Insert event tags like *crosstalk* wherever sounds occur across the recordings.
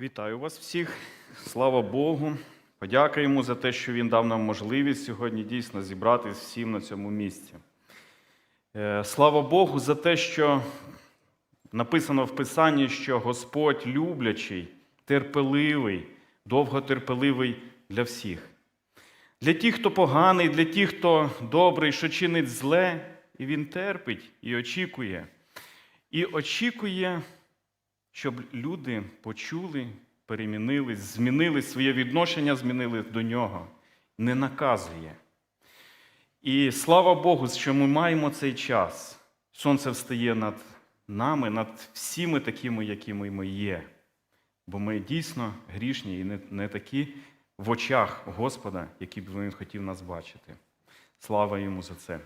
Вітаю вас всіх. Слава Богу. Подякуємо за те, що Він дав нам можливість сьогодні дійсно зібратись всім на цьому місці. Е, Слава Богу за те, що написано в Писанні, що Господь люблячий, терпеливий, довготерпеливий для всіх. Для тих, хто поганий, для тих, хто добрий, що чинить зле, і він терпить і очікує. І очікує, щоб люди почули, перемінились, змінили своє відношення, змінили до нього. Не наказує. І слава Богу, що ми маємо цей час. Сонце встає над нами, над всіми такими, якими ми є. Бо ми дійсно грішні і не, такі в очах Господа, які б він хотів нас бачити. Слава йому за це.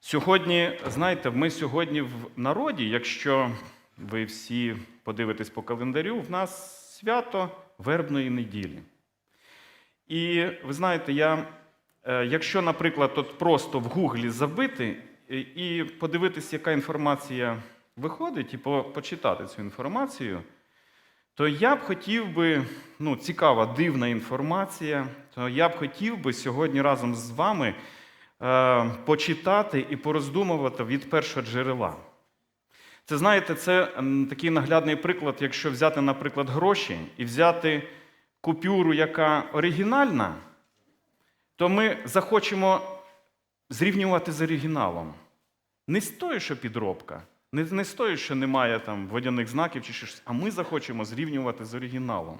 Сьогодні, знаєте, ми сьогодні в народі, якщо ви всі подивитесь по календарю, в нас свято вербної неділі. І ви знаєте, я, е, якщо, наприклад, от просто в Гуглі забити е, і подивитись, яка інформація виходить, і по- почитати цю інформацію, то я б хотів би, ну, цікава, дивна інформація, то я б хотів би сьогодні разом з вами е, почитати і пороздумувати від першого джерела. Це знаєте, це такий наглядний приклад, якщо взяти, наприклад, гроші і взяти купюру, яка оригінальна, то ми захочемо зрівнювати з оригіналом. Не з тою, що підробка, не, з тою, що немає там водяних знаків чи щось, а ми захочемо зрівнювати з оригіналом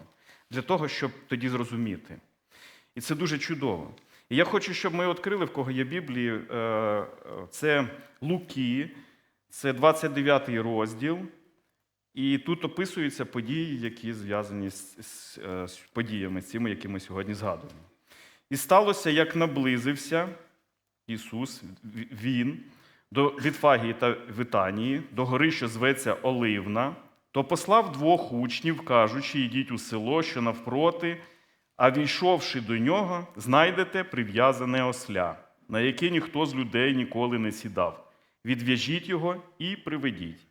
для того, щоб тоді зрозуміти. І це дуже чудово. І я хочу, щоб ми відкрили, в кого є Біблії, е, е, це Луки, це 29 розділ. І тут описуються події, які зв'язані з, з, е, з подіями цими, які ми сьогодні згадуємо. І сталося, як наблизився Ісус, Він до Вітфагії та Витанії, до гори, що зветься Оливна, то послав двох учнів, кажучи, йдіть у село, що навпроти, а війшовши до нього, знайдете прив'язане осля, на яке ніхто з людей ніколи не сідав. Відв'яжіть його і приведіть.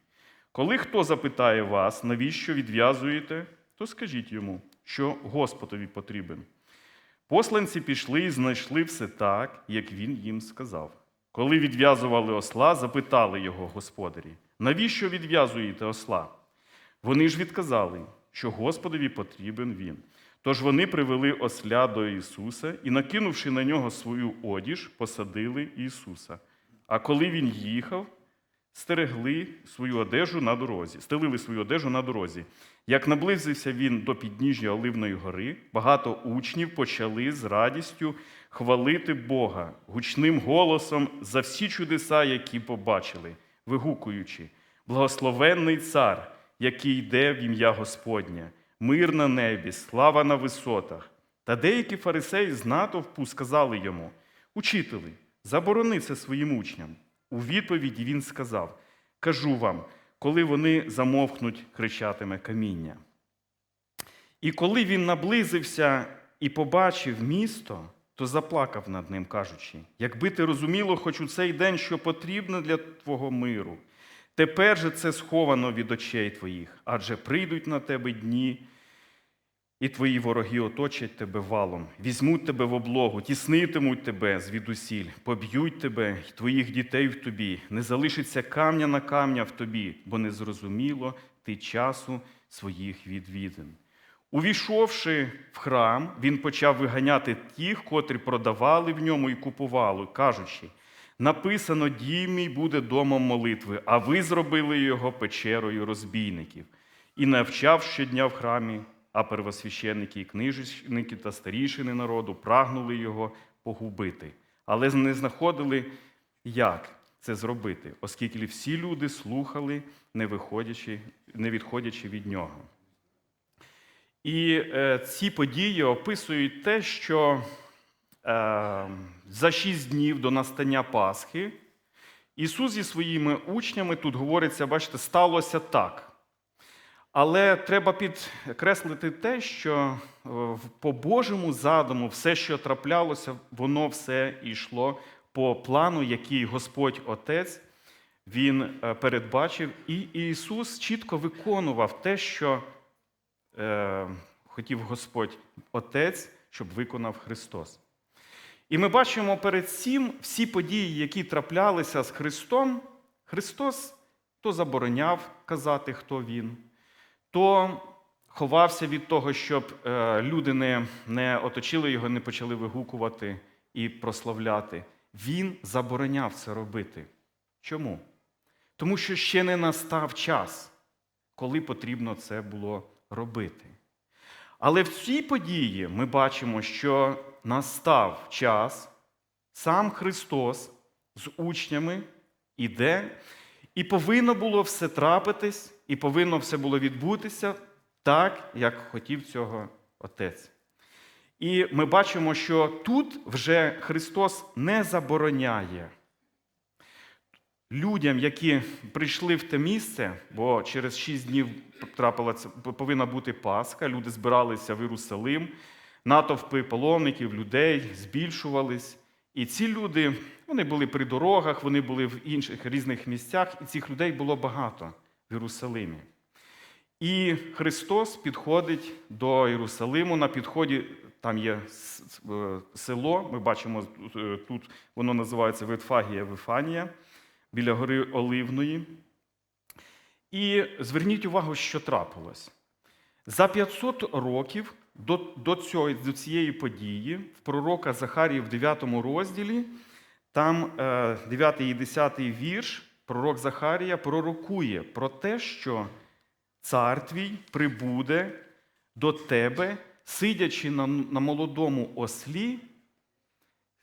Коли хто запитає вас, навіщо відв'язуєте, то скажіть йому, що Господові потрібен. Посланці пішли і знайшли все так, як він їм сказав. Коли відв'язували осла, запитали його господарі, навіщо відв'язуєте осла? Вони ж відказали, що Господові потрібен він. Тож вони привели осля до Ісуса і, накинувши на нього свою одіж, посадили Ісуса. А коли він їхав, стерегли свою одежу на дорозі, стелили свою одежу на дорозі. Як наблизився він до підніжжя Оливної гори, багато учнів почали з радістю хвалити Бога гучним голосом за всі чудеса, які побачили, вигукуючи: Благословенний цар, який йде в ім'я Господнє, мир на небі, слава на висотах. Та деякі фарисеї з натовпу сказали йому: Учителю, заборони це своїм учням. У відповіді він сказав: Кажу вам, коли вони замовкнуть, кричатиме каміння. І коли він наблизився і побачив місто, то заплакав над ним, кажучи: якби ти розуміло, хоч у цей день, що потрібно для твого миру, тепер же це сховано від очей твоїх, адже прийдуть на тебе дні, і твої вороги оточать тебе валом, візьмуть тебе в облогу, тіснитимуть тебе звідусіль, поб'ють тебе й твоїх дітей в тобі, не залишиться камня на камня в тобі, бо не зрозуміло ти часу своїх відвідин. Увійшовши в храм, він почав виганяти тих, котрі продавали в ньому і купували, кажучи: написано, дім мій буде домом молитви, а ви зробили його печерою розбійників. І навчав щодня в храмі, а первосвященники і книжники та старішини народу прагнули його погубити, але не знаходили, як це зробити, оскільки всі люди слухали, не, виходячи, не відходячи від нього. І е, ці події описують те, що е, за шість днів до настання Пасхи Ісус зі своїми учнями тут говориться, бачите, сталося так. Але треба підкреслити те, що е, по Божому задуму все, що траплялося, воно все йшло по плану, який Господь Отець Він е, передбачив, і Ісус чітко виконував те, що е, хотів Господь Отець, щоб виконав Христос. І ми бачимо перед цим всі події, які траплялися з Христом. Христос то забороняв казати, хто Він, то ховався від того, щоб е, люди не, не оточили його, не почали вигукувати і прославляти. Він забороняв це робити. Чому? Тому що ще не настав час, коли потрібно це було робити. Але в цій події ми бачимо, що настав час, сам Христос з учнями іде, і повинно було все трапитись, і повинно все було відбутися так, як хотів цього Отець. І ми бачимо, що тут вже Христос не забороняє людям, які прийшли в те місце, бо через шість днів трапила повинна бути Пасха, люди збиралися в Єрусалим, натовпи паломників, людей збільшувались. І ці люди вони були при дорогах, вони були в інших різних місцях, і цих людей було багато в Єрусалимі. І Христос підходить до Єрусалиму. На підході там є е, село. Ми бачимо е, тут воно називається Ветфагія Вифанія біля гори Оливної. І зверніть увагу, що трапилось. За 500 років до, до, цього, до цієї події в пророка Захарії в 9 розділі, там е, 9 і 10 вірш, пророк Захарія пророкує про те, що цар твій прибуде до тебе, сидячи на, на молодому ослі,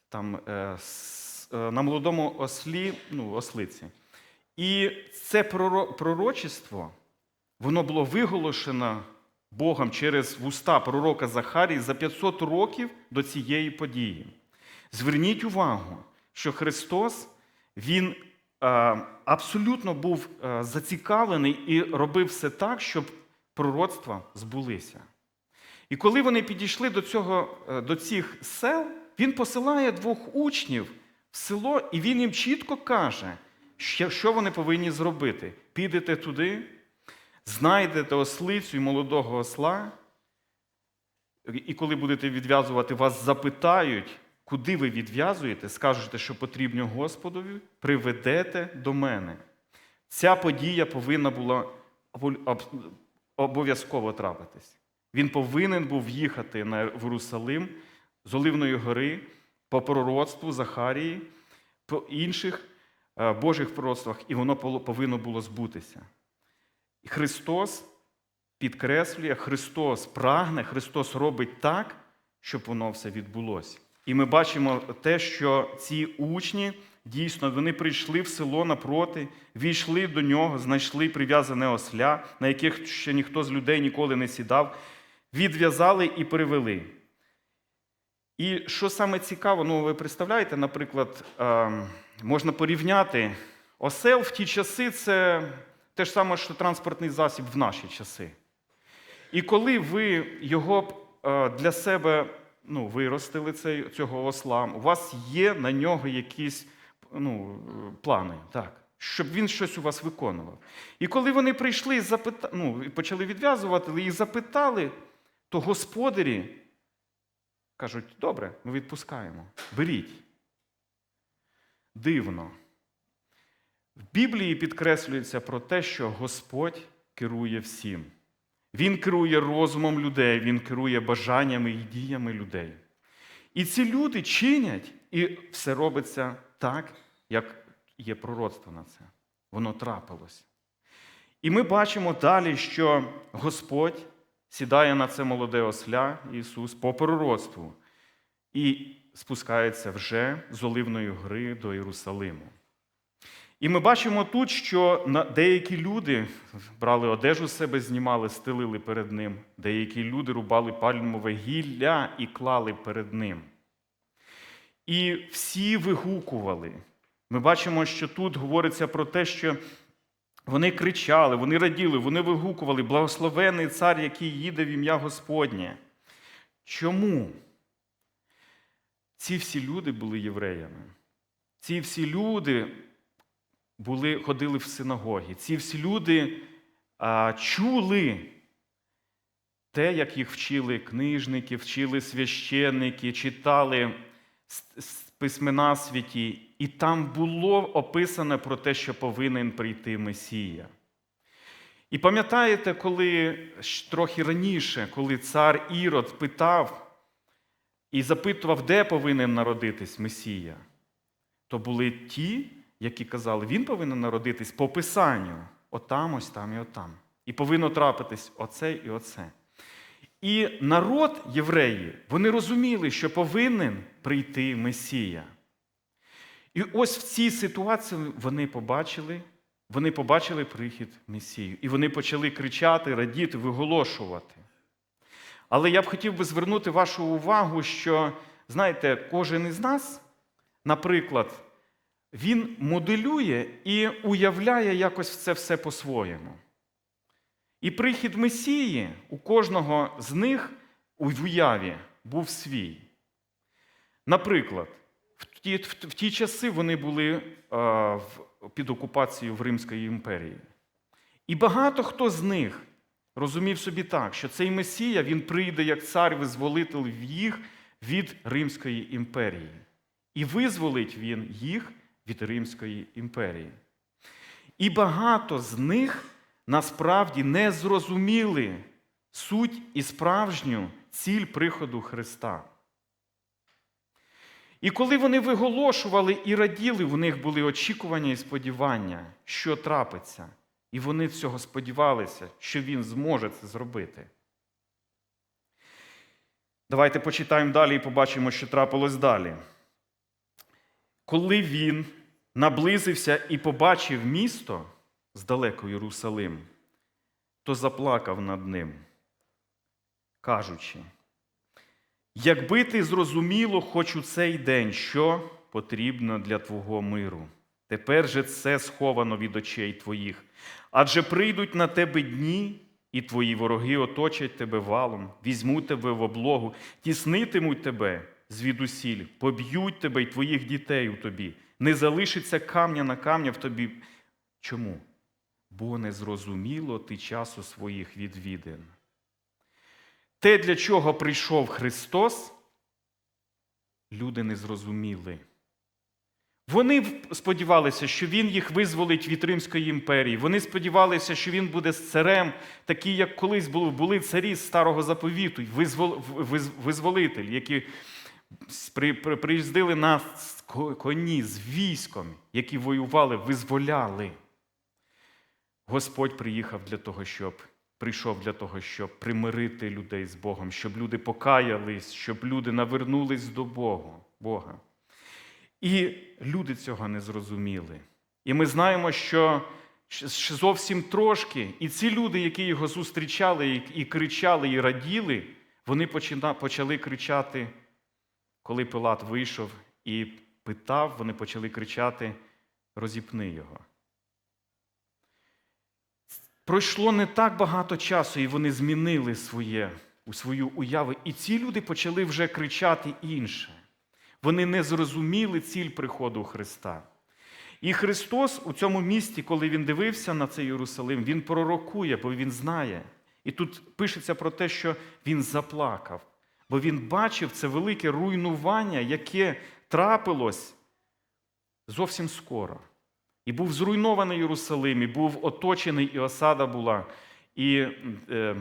там, е, с- е, на молодому ослі, ну, ослиці. І це пророчество, воно було виголошено Богом через вуста пророка Захарії за 500 років до цієї події. Зверніть увагу, що Христос Він абсолютно був е, зацікавлений і робив все так, щоб пророцтва збулися. І коли вони підійшли до, цього, е, до цих сел, він посилає двох учнів в село, і він їм чітко каже, що вони повинні зробити. Підете туди, знайдете ослицю і молодого осла, і коли будете відв'язувати, вас запитають, куди ви відв'язуєте, скажете, що потрібно Господові, приведете до мене. Ця подія повинна була обов'язково трапитись. Він повинен був їхати на Єрусалим з Оливної гори по пророцтву Захарії, по інших е, Божих пророцтвах, і воно повинно було збутися. Христос підкреслює, Христос прагне, Христос робить так, щоб воно все відбулося. І ми бачимо те, що ці учні дійсно вони прийшли в село напроти, війшли до нього, знайшли прив'язане осля, на яких ще ніхто з людей ніколи не сідав, відв'язали і привели. І що саме цікаво, ну ви представляєте, наприклад, ем, можна порівняти осел в ті часи це те ж саме, що транспортний засіб в наші часи. І коли ви його е, для себе ну, виростили цей, цього осла, у вас є на нього якісь ну, плани, так, щоб він щось у вас виконував. І коли вони прийшли і запита... ну, почали відв'язувати і запитали, то господарі кажуть: добре, ми відпускаємо, беріть. Дивно. В Біблії підкреслюється про те, що Господь керує всім. Він керує розумом людей, Він керує бажаннями і діями людей. І ці люди чинять, і все робиться так, як є пророцтво на це. Воно трапилось. І ми бачимо далі, що Господь сідає на це молоде осля, Ісус, по пророцтву, і спускається вже з Оливної гри до Єрусалиму. І ми бачимо тут, що деякі люди брали одежу з себе, знімали, стелили перед ним. Деякі люди рубали пальмове гілля і клали перед ним. І всі вигукували. Ми бачимо, що тут говориться про те, що вони кричали, вони раділи, вони вигукували, благословений цар, який їде в ім'я Господнє. Чому? Ці всі люди були євреями. Ці всі люди були, ходили в синагоги. Ці всі люди а, чули те, як їх вчили книжники, вчили священники, читали письмена святі, і там було описано про те, що повинен прийти Месія. І пам'ятаєте, коли трохи раніше, коли цар Ірод питав і запитував, де повинен народитись Месія, то були ті, які казали, він повинен народитись по Писанню, отам, ось там і отам. І повинно трапитись оце і оце. І народ євреї, вони розуміли, що повинен прийти Месія. І ось в цій ситуації вони побачили, вони побачили прихід Месію. І вони почали кричати, радіти, виголошувати. Але я б хотів би звернути вашу увагу, що, знаєте, кожен із нас, наприклад, він моделює і уявляє якось це все по-своєму. І прихід Месії у кожного з них у уяві був свій. Наприклад, в ті, в, ті часи вони були е, в, під окупацією в Римської імперії. І багато хто з них розумів собі так, що цей Месія він прийде як цар-визволитель їх від Римської імперії. І визволить він їх від Римської імперії. І багато з них насправді не зрозуміли суть і справжню ціль приходу Христа. І коли вони виголошували і раділи, в них були очікування і сподівання, що трапиться. І вони цього сподівалися, що він зможе це зробити. Давайте почитаємо далі і побачимо, що трапилось далі. Коли він наблизився і побачив місто здалеку Єрусалим, то заплакав над ним, кажучи, якби ти зрозуміло хоч у цей день, що потрібно для твого миру. Тепер же це сховано від очей твоїх. Адже прийдуть на тебе дні, і твої вороги оточать тебе валом, візьмуть тебе в облогу, тіснитимуть тебе звідусіль, поб'ють тебе й твоїх дітей у тобі. Не залишиться камня на камня в тобі. Чому? Бо не зрозуміло ти часу своїх відвідин. Те, для чого прийшов Христос, люди не зрозуміли. Вони сподівалися, що він їх визволить від Римської імперії. Вони сподівалися, що він буде царем, такий, як колись були, царі з старого заповіту, визвол, визволитель, які приїздили на коні з військом, які воювали, визволяли. Господь приїхав для того, щоб прийшов для того, щоб примирити людей з Богом, щоб люди покаялись, щоб люди навернулись до Бога. І люди цього не зрозуміли. І ми знаємо, що зовсім трошки, і ці люди, які його зустрічали, і кричали, і раділи, вони почали кричати, коли Пилат вийшов і питав, вони почали кричати: розіпни його. Пройшло не так багато часу, і вони змінили своє, свою уяву. І ці люди почали вже кричати інше. Вони не зрозуміли ціль приходу Христа. І Христос у цьому місті, коли він дивився на цей Єрусалим, він пророкує, бо він знає. І тут пишеться про те, що він заплакав, бо він бачив це велике руйнування, яке трапилось зовсім скоро. І був зруйнований Єрусалим, і був оточений, і осада була, і е,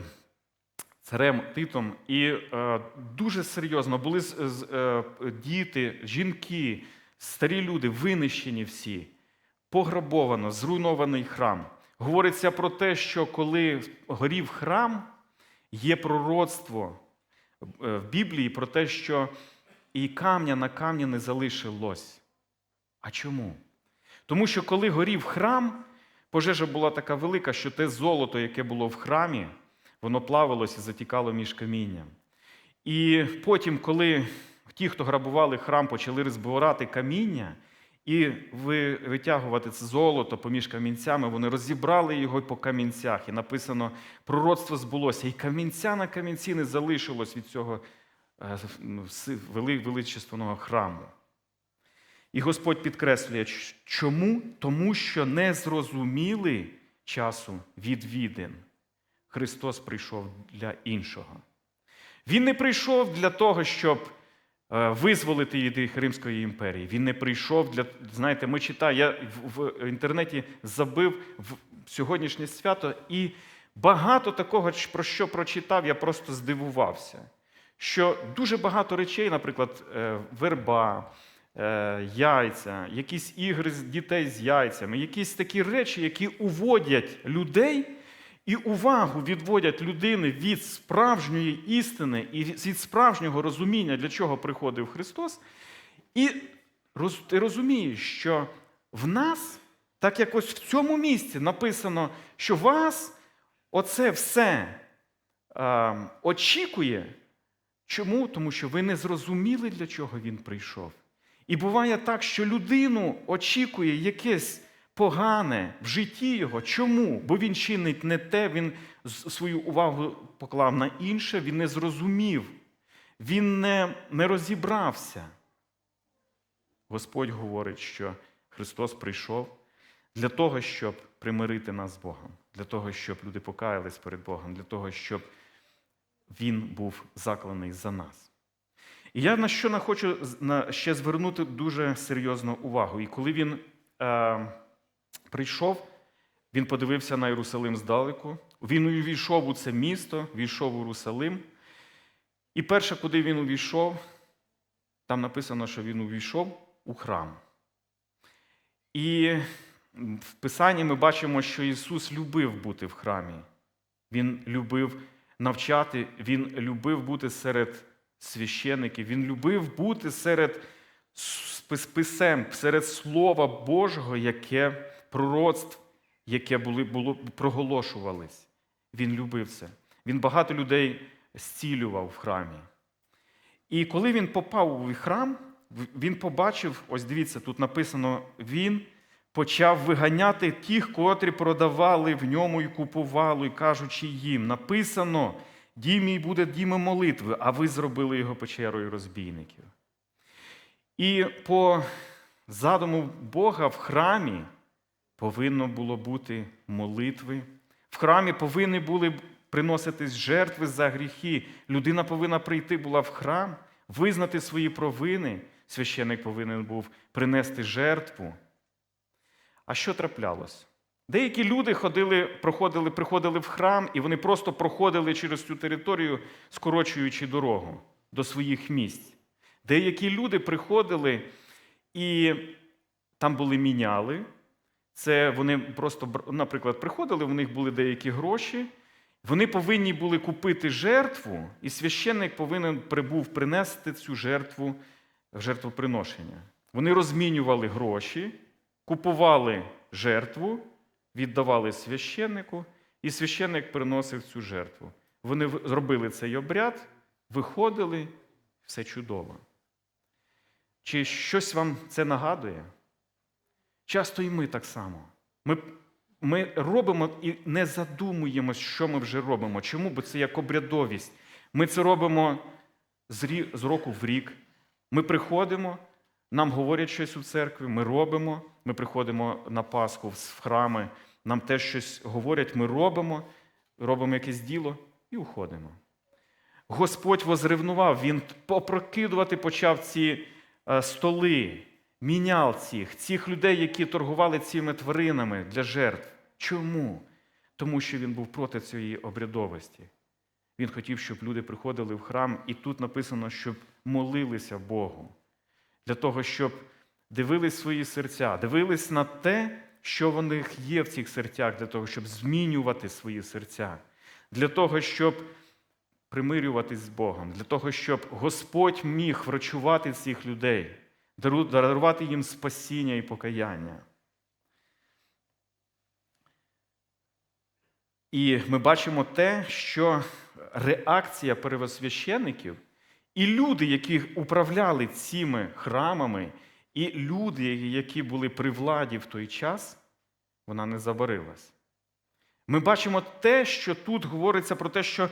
царем Титом. І е, дуже серйозно були е, діти, жінки, старі люди, винищені всі, пограбовано, зруйнований храм. Говориться про те, що коли горів храм, є пророцтво в Біблії про те, що і камня на камні не залишилось. А чому? Тому що коли горів храм, пожежа була така велика, що те золото, яке було в храмі, воно плавилось і затікало між камінням. І потім, коли ті, хто грабували храм, почали розбирати каміння і витягувати це золото поміж камінцями, вони розібрали його по камінцях. І написано, пророцтво збулося, і камінця на камінці не залишилось від цього е, величественного храму. І Господь підкреслює, чому? Тому що не зрозуміли часу відвідин. Христос прийшов для іншого. Він не прийшов для того, щоб визволити від Римської імперії. Він не прийшов для. Знаєте, ми читаємо, я в, в інтернеті забив в сьогоднішнє свято, і багато такого, про що прочитав, я просто здивувався. Що дуже багато речей, наприклад, е, верба, е, яйця, якісь ігри з дітей з яйцями, якісь такі речі, які уводять людей і увагу відводять людини від справжньої істини і від справжнього розуміння, для чого приходив Христос. І ти розумієш, що в нас, так як ось в цьому місці написано, що вас оце все е, очікує. Чому? Тому що ви не зрозуміли, для чого він прийшов. І буває так, що людину очікує якесь погане в житті його. Чому? Бо він чинить не те, він свою увагу поклав на інше, він не зрозумів, він не, не розібрався. Господь говорить, що Христос прийшов для того, щоб примирити нас з Богом, для того, щоб люди покаялись перед Богом, для того, щоб він був закланий за нас. І я на що хочу ще звернути дуже серйозну увагу. І коли він е, прийшов, він подивився на Єрусалим здалеку, він увійшов у це місто, війшов у Єрусалим. І перше, куди він увійшов, там написано, що він увійшов у храм. І в Писанні ми бачимо, що Ісус любив бути в храмі. Він любив навчати, Він любив бути серед священиків, Він любив бути серед писем, серед Слова Божого, яке пророцтв, яке були, було, проголошувались. Він любив це. Він багато людей зцілював в храмі. І коли він попав у храм, він побачив, ось дивіться, тут написано, він почав виганяти тих, котрі продавали в ньому і купували, кажучи їм, написано, дім мій буде дімом молитви, а ви зробили його печерою розбійників. І по задуму Бога в храмі повинно було бути молитви. В храмі повинні були приноситись жертви за гріхи. Людина повинна прийти була в храм, визнати свої провини. Священник повинен був принести жертву. А що траплялось? Деякі люди ходили, проходили, приходили в храм, і вони просто проходили через цю територію, скорочуючи дорогу до своїх місць. Деякі люди приходили і там були міняли. Це вони просто, наприклад, приходили, в них були деякі гроші. Вони повинні були купити жертву, і священник повинен прибув принести цю жертву в жертвоприношення. Вони розмінювали гроші, купували жертву, віддавали священнику, і священник приносив цю жертву. Вони зробили цей обряд, виходили, все чудово. Чи щось вам це нагадує? Часто і ми так само. Ми, ми робимо і не задумуємось, що ми вже робимо. Чому? Бо це як обрядовість. Ми це робимо з, року в рік. Ми приходимо, нам говорять щось у церкві, ми робимо. Ми приходимо на Пасху в храми, нам теж щось говорять, ми робимо, робимо якесь діло і уходимо. Господь возревнував, Він попрокидувати почав ці е, столи, міняв цих, цих людей, які торгували цими тваринами для жертв. Чому? Тому що він був проти цієї обрядовості. Він хотів, щоб люди приходили в храм, і тут написано, щоб молилися Богу. Для того, щоб дивились свої серця, дивились на те, що в них є в цих серцях, для того, щоб змінювати свої серця, для того, щоб примирюватись з Богом, для того, щоб Господь міг врачувати цих людей, дарувати їм спасіння і покаяння. І ми бачимо те, що реакція первосвящеників і люди, які управляли цими храмами, і люди, які були при владі в той час, вона не забарилась. Ми бачимо те, що тут говориться про те, що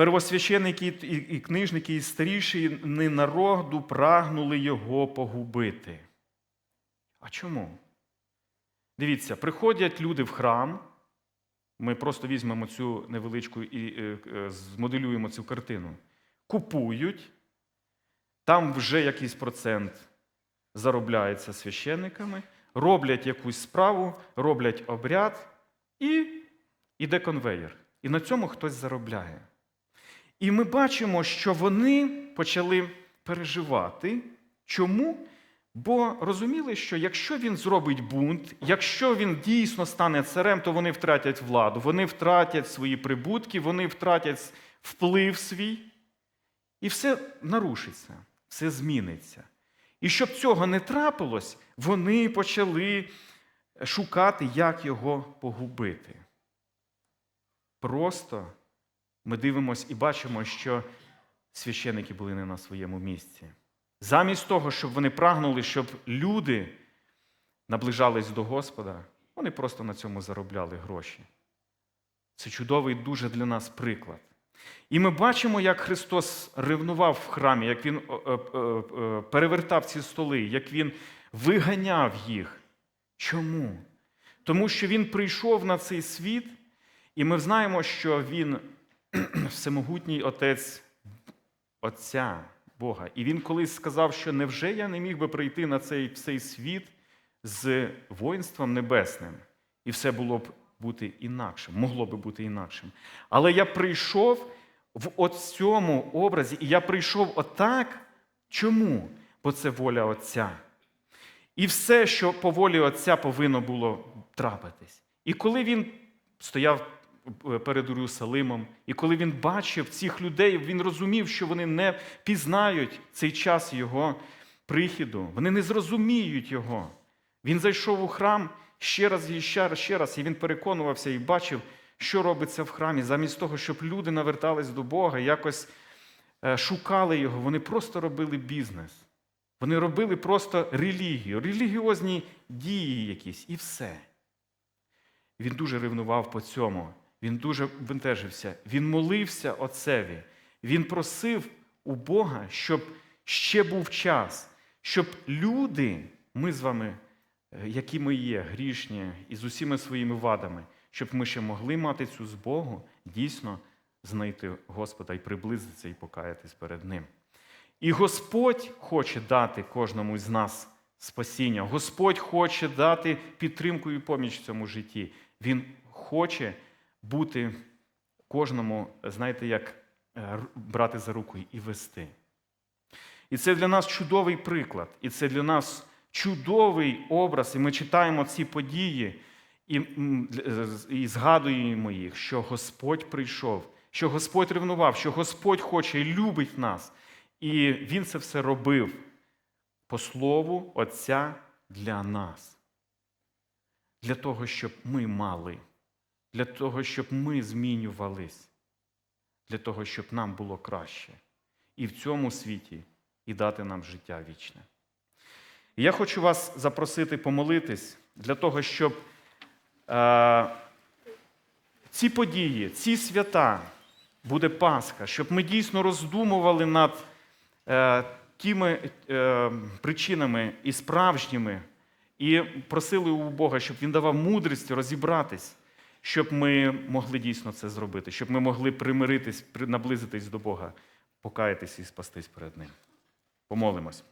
первосвященники і, книжники, і старіші не народу прагнули його погубити. А чому? Дивіться, приходять люди в храм, ми просто візьмемо цю невеличку і е, е, змоделюємо цю картину. Купують, там вже якийсь процент заробляється священниками, роблять якусь справу, роблять обряд, і іде конвейер. І на цьому хтось заробляє. І ми бачимо, що вони почали переживати. Чому? Бо розуміли, що якщо він зробить бунт, якщо він дійсно стане царем, то вони втратять владу, вони втратять свої прибутки, вони втратять вплив свій, і все нарушиться, все зміниться. І щоб цього не трапилось, вони почали шукати, як його погубити. Просто ми дивимося і бачимо, що священики були не на своєму місці. Замість того, щоб вони прагнули, щоб люди наближались до Господа, вони просто на цьому заробляли гроші. Це чудовий дуже для нас приклад. І ми бачимо, як Христос ревнував в храмі, як Він е, е, е, перевертав ці столи, як Він виганяв їх. Чому? Тому що Він прийшов на цей світ, і ми знаємо, що Він *clears throat* всемогутній Отець Отця Бога. І він колись сказав, що невже я не міг би прийти на цей, цей світ з воїнством небесним, і все було б бути інакшим, могло би бути інакшим. Але я прийшов в от цьому образі, і я прийшов отак. Чому? Бо це воля Отця. І все, що по волі Отця повинно було трапитись. І коли він стояв перед Єрусалимом, і коли він бачив цих людей, він розумів, що вони не пізнають цей час його прихіду, вони не зрозуміють його. Він зайшов у храм ще раз і ще раз, ще раз, і він переконувався і бачив, що робиться в храмі, замість того, щоб люди навертались до Бога, якось е, шукали його, вони просто робили бізнес. Вони робили просто релігію, релігіозні дії якісь, і все. Він дуже ревнував по цьому. Він дуже бентежився. Він молився Отцеві. Він просив у Бога, щоб ще був час, щоб люди, ми з вами, е, які ми є, грішні і з усіма своїми вадами, щоб ми ще могли мати цю збогу, дійсно знайти Господа і приблизитися і покаятись перед Ним. І Господь хоче дати кожному з нас спасіння. Господь хоче дати підтримку і поміч в цьому житті. Він хоче бути кожному, знаєте, як е, брати за руку і вести. І це для нас чудовий приклад, і це для нас чудовий образ. І ми читаємо ці події і, і згадуємо їх, що Господь прийшов, що Господь ревнував, що Господь хоче і любить нас. І Він це все робив по слову Отця для нас. Для того, щоб ми мали для того, щоб ми змінювались, для того, щоб нам було краще. І в цьому світі і дати нам життя вічне. І я хочу вас запросити помолитись для того, щоб е, ці події, ці свята, буде Пасха, щоб ми дійсно роздумували над е, тими е, причинами і справжніми, і просили у Бога, щоб Він давав мудрість розібратись щоб ми могли дійсно це зробити, щоб ми могли примиритись, наблизитись до Бога, покаятись і спастись перед Ним. Помолимось.